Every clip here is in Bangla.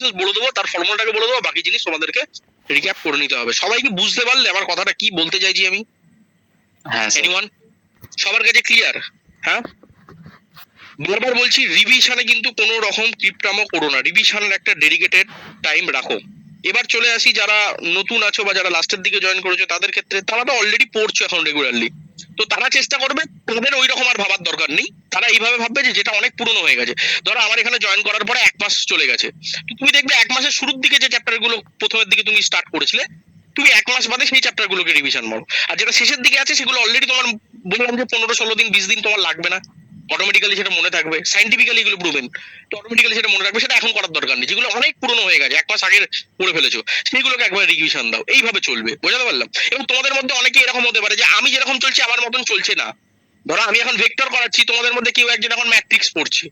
বলে দেবো তার ফর্মুলাটাকে বলে দেবো বাকি জিনিস তোমাদেরকে রিক্যাপ করে নিতে হবে। সবাই কি বুঝতে পারলে আমার কথাটা কি বলতে চাইছি আমি? হ্যাঁ এনিওয়ান সবার কাছে ক্লিয়ার হ্যাঁ? বারবার বলছি রিভিশনে কিন্তু কোনো রকম কিপটামো করো না। রিভিশনের একটা ডেডিকেটেড টাইম রাখো। এবার চলে আসি যারা নতুন আছো বা যারা লাস্টের দিকে জয়েন করেছ তাদের ক্ষেত্রে তারা তো অলরেডি পড়ছো এখন রেগুলারলি তো তারা চেষ্টা করবে, তাদের ওই রকম আর ভাবার দরকার নেই। তারা এইভাবে ভাববে যে যেটা অনেক পুরনো হয়ে গেছে। ধরো আমার এখানে জয়েন করার পরে এক মাস চলে গেছে। তুমি দেখবে এক মাসের শুরুর দিকে যে চ্যাপ্টারগুলো প্রথমের দিকে তুমি স্টার্ট করেছিলে, তুমি এক মাস বাদে সেই চ্যাপ্টার গুলোকে রিভিশন মারো। আর যেটা শেষের দিকে আছে, সেগুলো অলরেডি তোমার বললাম যে পনেরো ষোলো দিন, বিশ দিন তোমার লাগবে না। অটোমেটিক্যালি সেটা মনে থাকবে সাইন্টিফিক্যালি এগুলো প্রুভেন তো অটোমেটিক্যালি সেটা মনে রাখবে সেটা এখন করার দরকার নেই, যেগুলো অনেক পুরনো হয়ে গেছে, এক মাস আগে পড়ে ফেলেছো, সেইগুলোকে একবার রিভিশন দাও, এইভাবে চলবে, বোঝাতে পারলাম? এবং তোমাদের মধ্যে অনেকে এরকম হতে পারে যে আমি যেরকম চলছি, আমার মতন চলছে না। ধরো, আমি এখন ভেক্টর করাচ্ছি, তোমাদের মধ্যে কেউ একজন এখন ম্যাট্রিক্স পড়ছে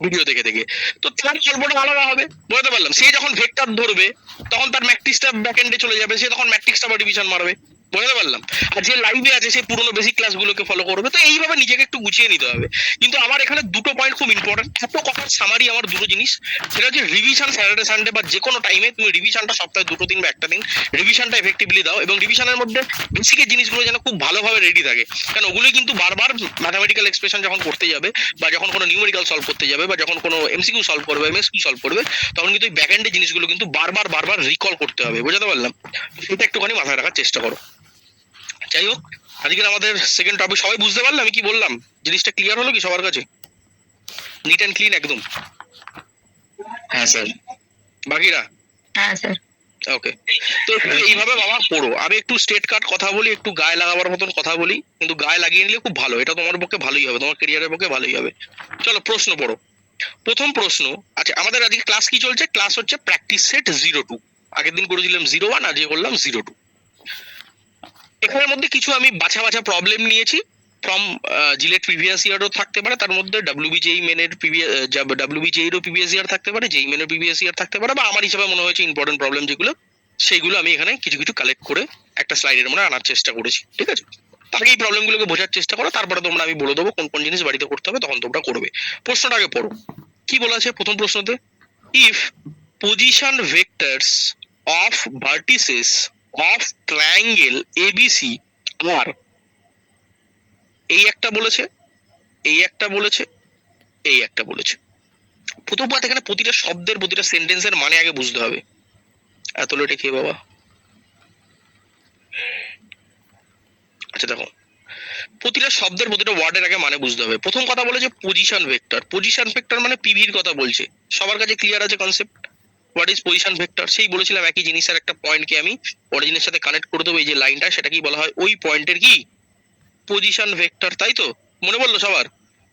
ভিডিও দেখে দেখে, তো তার গল্পটা আলাদা হবে, বুঝতে পারলাম? সে যখন ভেক্টর ধরবে, তখন তার ম্যাট্রিক্সটা ব্যাক এন্ডে চলে যাবে, সে তখন ম্যাট্রিক্সটা আবার রিভিশন মারবে। বুঝতে পারলাম। আর যে লাইভে আছে সে পুরোনো বেসিক ক্লাসগুলোকে ফলো করবে। তো এইভাবে নিজেকে একটু গুছিয়ে নিতে হবে। কিন্তু আমার এখানে দুটো পয়েন্ট খুব ইম্পর্টেন্ট এত কথার সামারি আমার দুটো জিনিস। সেটা হচ্ছে রিভিশন স্যাটারডে সানডে বা যে কোনো টাইমে তুমি রিভিশনটা সপ্তাহে দুটো দিন বা একটা দিন রিভিশনটা এফেক্টিভলি দাও এবং রিভিশনের মধ্যে বেসিকের জিনিসগুলো যেন খুব ভালোভাবে রেডি থাকে। কারণ ওগুলোই কিন্তু বারবার ম্যাথামেটিক্যাল এক্সপ্রেশন যখন করতে যাবে বা যখন কোনো নিউমেরিক্যাল সলভ করতে যাবে বা যখন কোনো এমসিকিউ সলভ করবে এমএসকিউ সলভ করবে, তখন কিন্তু এই ব্যাকএন্ডের জিনিসগুলো কিন্তু বারবার বারবার রিকল করতে হবে। বুঝতে পারলাম? সেটা একটুখানি মাথায় রাখার চেষ্টা করো। যাই হোক আজকের আমাদের সেকেন্ড টপিক সবাই বুঝতে পারলে আমি কি বললাম? জিনিসটা ক্লিয়ার হলো কি সবার কাছে? নিট অ্যান্ড ক্লিন একদম। হ্যাঁ স্যার বাকিরা? হ্যাঁ স্যার ওকে তো একটু এইভাবে বাবা পড়ো। আমি একটু স্টেট কাট কথা বলি একটু গায়ে লাগাবার মতন কথা বলি কিন্তু গায়ে লাগিয়ে নিলে খুব ভালো। এটা তোমার পক্ষে ভালোই হবে তোমার কেরিয়ারের পক্ষে ভালোই হবে। চলো প্রশ্ন পড়ো। প্রথম প্রশ্ন আচ্ছা আমাদের আজকে ক্লাস কি চলছে? ক্লাস হচ্ছে প্র্যাকটিস সেট জিরো টু আগের দিন করেছিলাম জিরো ওয়ান আজকে করলাম জিরো টু এখানের মধ্যে কিছু আমি বাছা বাছা প্রবলেম নিয়েছি ফ্রম জিলেট প্রিভিয়াস ইয়ারও থাকতে পারে, তার মধ্যে ডাব্লিউবিজেই মেনের প্রিভিয়াস ডাব্লিউবিজেইরও প্রিভিয়াস ইয়ার থাকতে পারে, যেই মেনের প্রিভিয়াস ইয়ার থাকতে পারে, বা আমার হিসাবে মনে হয়েছে ইম্পর্টেন্ট প্রবলেম যেগুলো, সেইগুলো আমি এখানে কিছু কিছু কালেক্ট করে একটা স্লাইডের মনে আনার চেষ্টা করেছি, ঠিক আছে? আগে এই প্রবলেমগুলোকে বোঝার চেষ্টা করো, তারপরে তোমরা আমি বলে দেবো কোন কোন জিনিস বাড়িতে করতে হবে, তখন তোমরা করবে। প্রশ্নটা আগে পড়ো। কি বলা আছে প্রথম প্রশ্নতে? If position vectors of vertices of triangle ABC আর এই একটা বলেছে, এই একটা বলেছে, এই একটা বলেছে। প্রথম পাঠ এখানে প্রতিটা শব্দের, প্রতিটা সেন্টেন্সের মানে আগে বুঝতে হবে। এত লেটে খেয়ে বাবা। আচ্ছা দেখো। প্রতিটা শব্দের, প্রতিটা ওয়ার্ডের আগে মানে বুঝতে হবে। প্রথম কথা বলেছে পজিশন ভেক্টর পজিশন ভেক্টর মানে পিভির কথা বলছে। সবার কাছে ক্লিয়ার আছে concept what is position vector সেই বলেছিলাম একই জিনিসের একটা পয়েন্টকে আমি অরিজিনের সাথে কানেক্ট করে দেবো এই যে লাইনটা সেটা কি বলা হয়। ওই পয়েন্টের কি? পজিশন ভেক্টর তাই তো? মনে বলল সবার?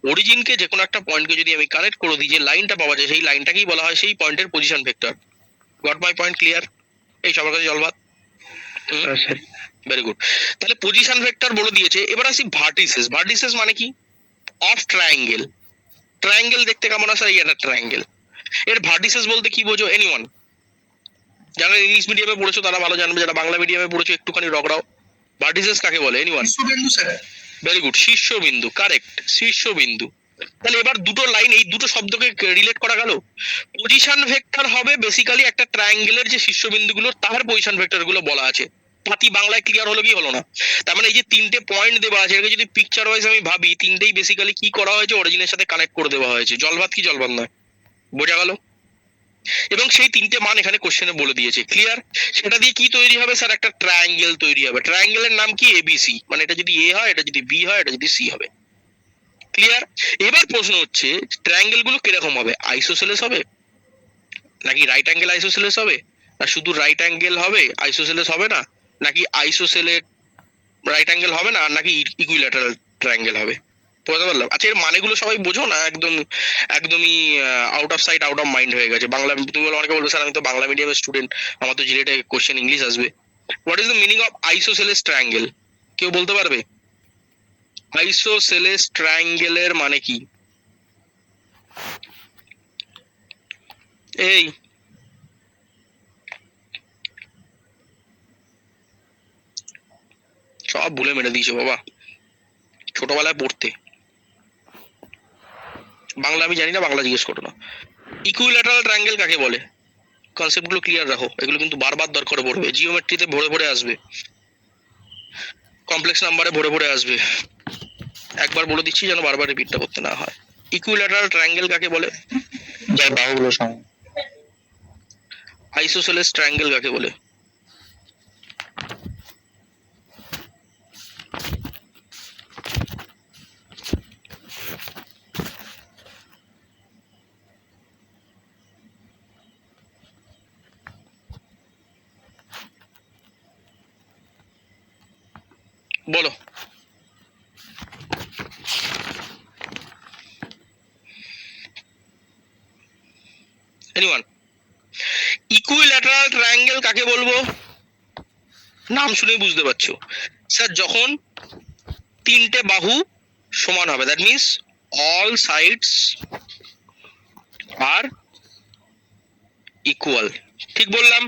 অরিজিনকে যে কোনো একটা পয়েন্টকে যদি আমি কানেক্ট করে দিই যে লাইনটা পাওয়া যায় সেই লাইনটাকেই বলা হয় সেই পয়েন্টের position vector got my point clear এই সবার কাছে জলভাত ভেরি গুড তাহলে পজিশন ভেক্টর বলে দিয়েছে। এবার আসি ভার্টিসেস ভার্টিসেস মানে কি? অফ ট্রায়াঙ্গেল ট্রায়াঙ্গেল দেখতে কেমন আছে এই একটা ট্রায়াঙ্গেল এর ভার্টিসেস বলতে কি বোঝো? এনিওয়ান যারা ইংলিশ মিডিয়ামে পড়েছো তারা ভালো জানবে। যারা বাংলা মিডিয়ামে পড়েছো একটুখানি রগড়াও। ভার্টিসেস কাকে বলে? এনিওয়ান বিন্দু স্যার ভেরি গুড শীর্ষবিন্দু কারেক্ট শীর্ষবিন্দু তাহলে এবার দুটো লাইন এই দুটো শব্দকে রিলেট করা গেল। পজিশন ভেক্টর হবে বেসিক্যালি একটা ট্রায়াঙ্গেলের যে শীর্ষবিন্দুগুলো তার পজিশন ভেক্টরগুলো বলা আছে। পাতি বাংলায় ক্লিয়ার হলো কি হলো না? তার মানে এই যে তিনটে পয়েন্ট দেওয়া আছে এটাকে যদি পিকচার ওয়াইজ আমি ভাবি তিনটেই বেসিক্যালি কি করা হয়েছে? অরিজিনের সাথে কানেক্ট করে দেওয়া হয়েছে। জলভাত কি জলভাত নয়? বোঝা গেল? এবং সেই তিনটে মান এখানে কোশ্চেনে বলে দিয়েছে। ক্লিয়ার সেটা দিয়ে কি তৈরি হবে স্যার? একটা ট্রায়াঙ্গেল তৈরি হবে। ট্রায়াঙ্গেলের নাম কি? এবিসি মানে এটা যদি এ হয়, এটা যদি বি হয়, এটা যদি সি হবে। ক্লিয়ার এবার প্রশ্ন হচ্ছে ট্রায়াঙ্গেলগুলো কীরকম হবে? আইসোসেলেস হবে? নাকি রাইট অ্যাঙ্গেল আইসোসেলেস হবে? না শুধু রাইট অ্যাঙ্গেল হবে আইসোসেলেস হবে না? নাকি আইসোসেলের রাইট অ্যাঙ্গেল হবে না? নাকি ইকুইল্যাটারাল ট্রায়াঙ্গেল হবে? বুঝতে পারলাম। আচ্ছা এর মানেগুলো সবাই বোঝো না? একদম, একদমই out of sight out of mind হয়ে গেছে। বাংলা, তুমি বলো, অনেকে বলবে, স্যার, আমি তো বাংলা মিডিয়ামের স্টুডেন্ট আমার তো জিলেটে কোশ্চেন ইংলিশ আসবে। What is the meaning of isosceles triangle কেউ বলতে পারবে? আইসোসেলেস ট্রায়াঙ্গেলের মানে কি? এই। সব ভুলে মেরে দিয়েছ, বাবা। ছোটবেলায় পড়তে। বাংলা আমি জানি না বাংলা জিজ্ঞেস করো না। ইকুইল্যাটারাল ট্রায়াঙ্গেল কাকে বলে? কনসেপ্টগুলো ক্লিয়ার রাখো এগুলো কিন্তু বারবার দরকার পড়বে। জিওমেট্রিতে ভরে ভরে আসবে। কমপ্লেক্স নাম্বারে ভরে ভরে আসবে। একবার বলে দিচ্ছি যেন বারবার রিপিটটা করতে না হয়। ইকুইল্যাটারাল ট্রায়াঙ্গেল কাকে বলে? যার বাহুগুলো সমান আইসোসেলেস ট্রায়াঙ্গেল কাকে বলে? বলো। এনিওয়ান ইকুইল্যাটারাল ট্রায়াঙ্গেল কাকে বলব? নাম শুনেই বুঝতে পারছ। স্যার যখন তিনটে বাহু সমান হবে that means all sides are equal ঠিক বললাম?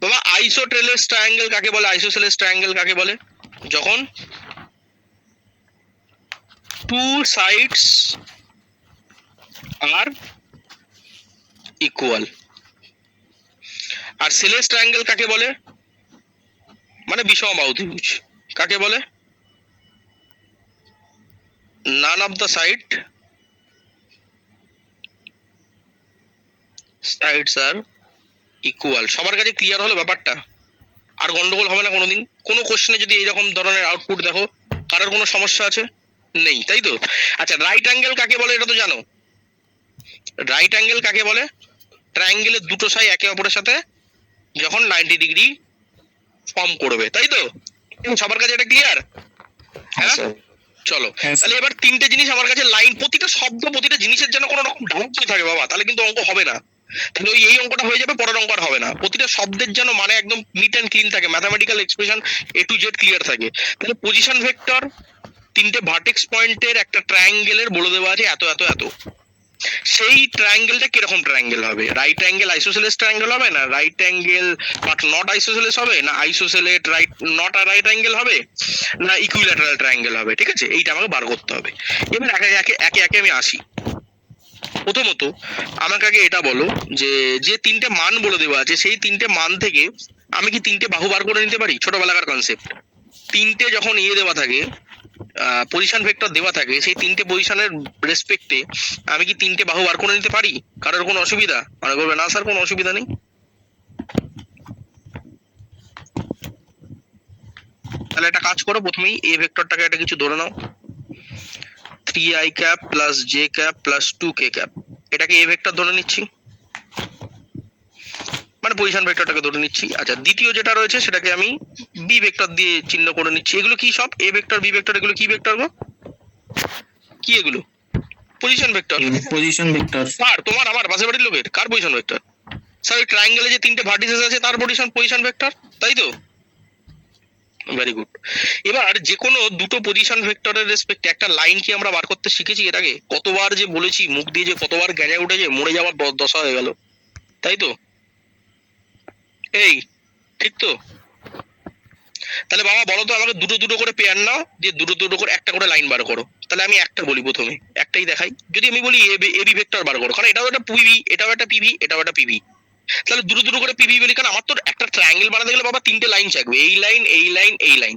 বাবা আইসোটেলেস ট্রায়াঙ্গেল কাকে বলে? আইসোসেলেস ট্রায়াঙ্গেল কাকে বলে? যখন টু সাইডস আর ইকুয়াল আর সেলেস ট্রায়াঙ্গেল কাকে বলে? মানে বিষম বাহুত্রিভুজ কাকে বলে? None of the side sides are equal সবার কাছে ক্লিয়ার হলো ব্যাপারটা? আর গন্ডগোল হবে না কোনোদিন? কোনো কোশ্চেনে যদি এইরকম ধরনের আউটপুট দেখো কারোর কোনো সমস্যা আছে? নেই তাই তো? আচ্ছা রাইট অ্যাঙ্গেল কাকে বলে এটা তো জানো? রাইট অ্যাঙ্গেল কাকে বলে? ট্রায়াঙ্গেলের দুটো সাই একে অপরের সাথে যখন নাইনটি ডিগ্রি ফর্ম করবে তাই তো? সবার কাছে এটা ক্লিয়ার হ্যাঁ? হ্যাঁ চলো হ্যাঁ তাহলে এবার তিনটে জিনিস আমার কাছে লাইন প্রতিটা শব্দ প্রতিটা জিনিসের যেন কোনো রকম ডাউট থাকে বাবা। তাহলে কিন্তু অঙ্ক হবে না। তাহলে ওই এই অঙ্কটা হয়ে যাবে, পরের অঙ্ক আর হবে না। প্রতিটা শব্দের যেন মানে একদম নিট অ্যান্ড ক্লিন থাকে mathematical expression A to Z clear থাকে। তাহলে পজিশন ভেক্টর তিনটে ভার্টেক্স পয়েন্টের একটা ট্রায়াঙ্গেলের বলে দেওয়া আছে, এত এত এত। সেই ট্রায়াঙ্গেলটা কীরকম ট্রায়াঙ্গেল হবে? রাইট অ্যাঙ্গেল আইসোসেলেস ট্রায়াঙ্গেল হবে না right angle but not isosceles হবে? না isosceles right not are right angle হবে? না ইকুইল্যাটারাল ট্রায়াঙ্গেল হবে? ঠিক আছে? এইটা আমাকে বার করতে হবে। এবার একে একে একে একে আমি আসি। প্রথমত আমাকে আগে এটা বলো যে যে তিনটে মান বলে দেওয়া আছে, সেই তিনটে মান থেকে আমি কি তিনটে বাহু বার করে নিতে পারি? ছোটবেলাকার কনসেপ্ট তিনটে যখন ইয়ে দেওয়া থাকে পজিশন ভেক্টর দেওয়া থাকে, সেই তিনটে পজিশনের রেসপেক্টে আমি কি তিনটে বাহু বার করে নিতে পারি? কারোর কোনো অসুবিধা? মনে করবে, না স্যার, কোনো অসুবিধা নেই। তাহলে একটা কাজ করো, প্রথমেই এ ভেক্টরটাকে একটা কিছু ধরে নাও। Three I cap plus J cap plus two K cap এটাকে এ ভেক্টর ধরে নিচ্ছি। মানে পজিশন ভেক্টরটাকে ধরে নিচ্ছি। আচ্ছা দ্বিতীয় যেটা রয়েছে সেটাকে আমি বি ভেক্টর দিয়ে চিহ্ন করে নিচ্ছি। এগুলো কি সব? এ ভেক্টর বি ভেক্টর এগুলো কি ভেক্টর গো? কি এগুলো? পজিশন ভেক্টর পজিশন ভেক্টর কার তোমার আমার পাশের বাড়ির লোকের। কার পজিশন ভেক্টর স্যার ওই ট্রায়াঙ্গেলে যে তিনটে ভার্টিসেস আছে তার পজিশন পজিশন ভেক্টর তাই তো? ভেরি গুড এবার যে কোনো দুটো পজিশন ভেক্টরের রেসপেক্টে একটা লাইন কি আমরা বার করতে শিখেছি এর আগে? কতবার যে বলেছি, মুখ দিয়ে যে কতবার গ্যাঁজা উঠেছে, মরে যাওয়ার দশা হয়ে গেল। তাই তো? এই, ঠিক তো? তাহলে বাবা বলো তো আমাকে দুটো দুটো করে পেয়ার নাও, দিয়ে দুটো দুটো করে একটা করে লাইন বার করো। তাহলে আমি একটা বলি প্রথমে, একটাই দেখাই। যদি আমি বলি এবি ভেক্টর বার করো, কারণ এটাও একটা পিভি এটাও একটা পিভি এটাও একটা পিভি তাহলে দুটো দুটো করে পিভি কারণ আমার তো একটা ট্রায়াঙ্গেল বানাতে গেলে বাবা তিনটে লাইন থাকবে। এই লাইন এই লাইন এই লাইন